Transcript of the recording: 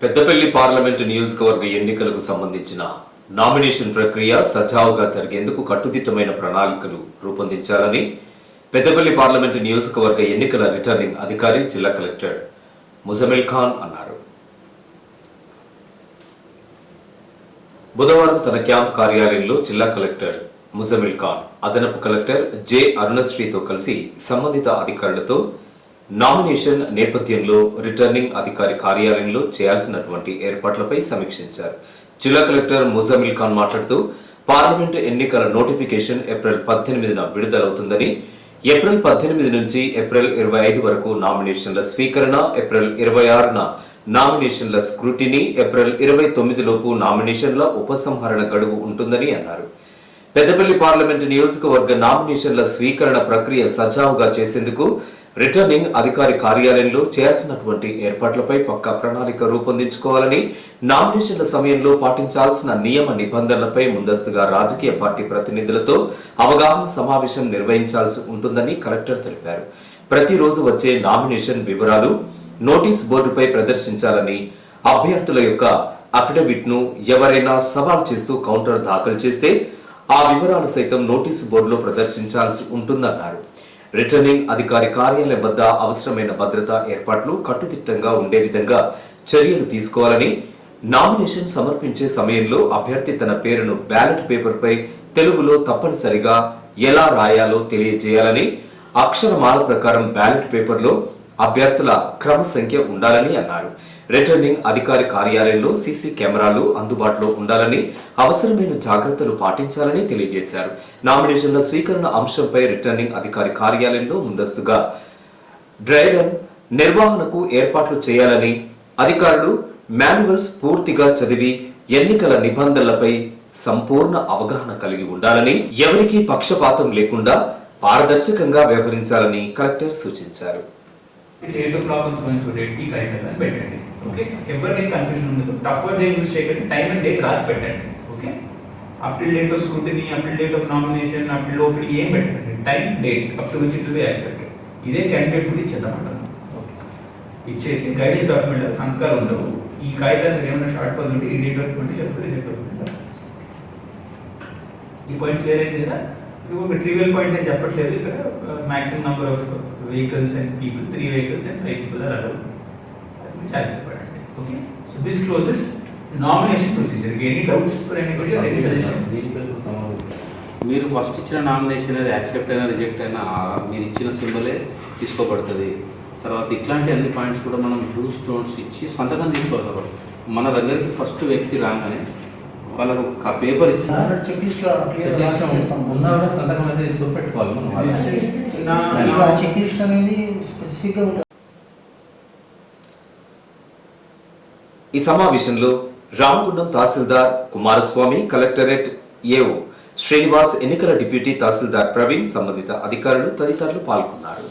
Peddapalli parliament నియోజకవర్గ ఎన్నికలకు సంబంధించిన నామినేషన్ ప్రక్రియ సజావుగా జరిగేందుకు కట్టుదిట్టమైన ప్రణాళికలు రూపొందించాలని పెద్దపల్లి పార్లమెంటు నియోజకవర్గ ఎన్నికల రిటర్నింగ్ అధికారి జిల్లా కలెక్టర్ ముజమిల్ ఖాన్ అన్నారు. బుధవారం తన క్యాంప్ కార్యాలయంలో జిల్లా కలెక్టర్ ముజమిల్ ఖాన్ అదనపు కలెక్టర్ జె అరుణశ్రీతో కలిసి సంబంధిత అధికారులతో నామినేషన్ నేపథ్యంలో రిటర్నింగ్ అధికారి కార్యాలయంలో చేయాల్సినటువంటి ఏర్పాట్లపై సమీక్షించారు. జిల్లా కలెక్టర్ ముజమిల్ ఖాన్ మాట్లాడుతూ పార్లమెంటు ఎన్నికల నోటిఫికేషన్ ఏప్రిల్ పద్దెనిమిదిన విడుదలవుతుందని ఏప్రిల్ పద్దెనిమిది నుంచి ఏప్రిల్ ఇరవై ఐదు వరకు నామినేషన్ల స్వీకరణ ఏప్రిల్ ఇరవై ఆరున నామినేషన్ల స్క్రూటినీ ఏప్రిల్ ఇరవై తొమ్మిది లోపు నామినేషన్ల ఉపసంహరణ గడువు ఉంటుందని అన్నారు. పెద్దపల్లి పార్లమెంటు నియోజకవర్గ నామినేషన్ల స్వీకరణ ప్రక్రియ సజావుగా చేసేందుకు రిటర్నింగ్ అధికారి కార్యాలయంలో చేయాల్సినటువంటి ఏర్పాట్లపై పక్కా ప్రణాళిక రూపొందించుకోవాలని నామినేషన్ల సమయంలో పాటించాల్సిన నియమ నిబంధనలపై ముందస్తుగా రాజకీయ పార్టీ ప్రతినిధులతో అవగాహన సమావేశం నిర్వహించాల్సి ఉంటుందని కలెక్టర్ తెలిపారు. ప్రతిరోజు వచ్చే నామినేషన్ వివరాలు నోటీస్ బోర్డుపై ప్రదర్శించాలని అభ్యర్థుల యొక్క అఫిడవిట్ను ఎవరైనా సవాల్ చేస్తూ కౌంటర్ దాఖలు చేస్తే ఆ వివరాలు సైతం నోటీసు బోర్డులో ప్రదర్శించాల్సి ఉంటుందన్నారు. రిటర్నింగ్ అధికారి కార్యాలయం వద్ద అవసరమైన భద్రతా ఏర్పాట్లు కట్టుదిట్టంగా ఉండే విధంగా చర్యలు తీసుకోవాలని నామినేషన్ సమర్పించే సమయంలో అభ్యర్థి తన పేరును బ్యాలెట్ పేపర్పై తెలుగులో తప్పనిసరిగా ఎలా రాయాలో తెలియజేయాలని అక్షరమాల ప్రకారం బ్యాలెట్ పేపర్లో అభ్యర్థుల క్రమ సంఖ్య ఉండాలని అన్నారు. రిటర్నింగ్ అధికారి కార్యాలయంలో సీసీ కెమెరాలు అందుబాటులో ఉండాలని అవసరమైన జాగ్రత్తలు పాటించాలని తెలియజేశారు. నామినేషన్ల స్వీకరణ అంశంపై రిటర్నింగ్ అధికారి కార్యాలయంలో ముందస్తుగా డ్రై రన్ నిర్వహణకు ఏర్పాట్లు చేయాలని అధికారులు మాన్యువల్స్ పూర్తిగా చదివి ఎన్నికల నిబంధనలపై సంపూర్ణ అవగాహన కలిగి ఉండాలని ఎవరికీ పక్షపాతం లేకుండా పారదర్శకంగా వ్యవహరించాలని కలెక్టర్ సూచించారు. ఓకే ఎవరికి కన్ఫ్యూజన్ ఉండదు టఫ్ వర్డ్ యూజ్ చేయకండి. టైం అండ్ డేట్ రాసి పెట్టండి. Okay up till date of scrutiny up till date of nomination up till OPD ఏం పెట్టండి time date up to which it be accepted ఇదే candidate కూడా ఇచ్చేద్దామంటారు. ఇచ్చేసి గైడెన్స్ డాక్యుమెంట్ సంతకాలు ఉండవు. ఈ కాగితాలు ఏమైనా షార్ట్ ఫాల్ ఉంటే ఈ డేట్ డాక్యుమెంట్ లేకపోతే రిజెక్ట్ అవుతుంది ఈ పాయింట్ క్లియర్ అయింది కదా? ఇది ఒక ట్రివియల్ పాయింట్ నేను చెప్పట్లేదు. ఇక్కడ maximum number of vehicles and people three vehicles and five people are allowed జాగ్రత్త పడండి okay so this closes nomination procedure any doubts for anybody any suggestions మీరు ఫస్ట్ ఇచ్చిన నామినేషన్ అది యాక్సెప్ట్ అయినా రిజెక్ట్ అయినా మీరు ఇచ్చిన సింబలే తీసుకోబడుతుంది. తర్వాత ఇట్లాంటి అన్ని పాయింట్స్ కూడా మనం డూస్ స్టోన్స్ ఇచ్చి సంతకం తీసుకోవాలి. మన దగ్గరికి ఫస్ట్ వ్యక్తి రాగానే వాళ్ళకు ఆ పేపర్ ఇచ్చి సంతకం అయితే తీసుకొని పెట్టుకోవాలి మనం. ఈ సమావేశంలో రామగుండం తహసీల్దార్ కుమారస్వామి కలెక్టరేట్ ఏఓ శ్రీనివాస్ ఎన్నికల డిప్యూటీ తహసీల్దార్ ప్రవీణ్ సంబంధిత అధికారులు తదితరులు పాల్గొన్నారు.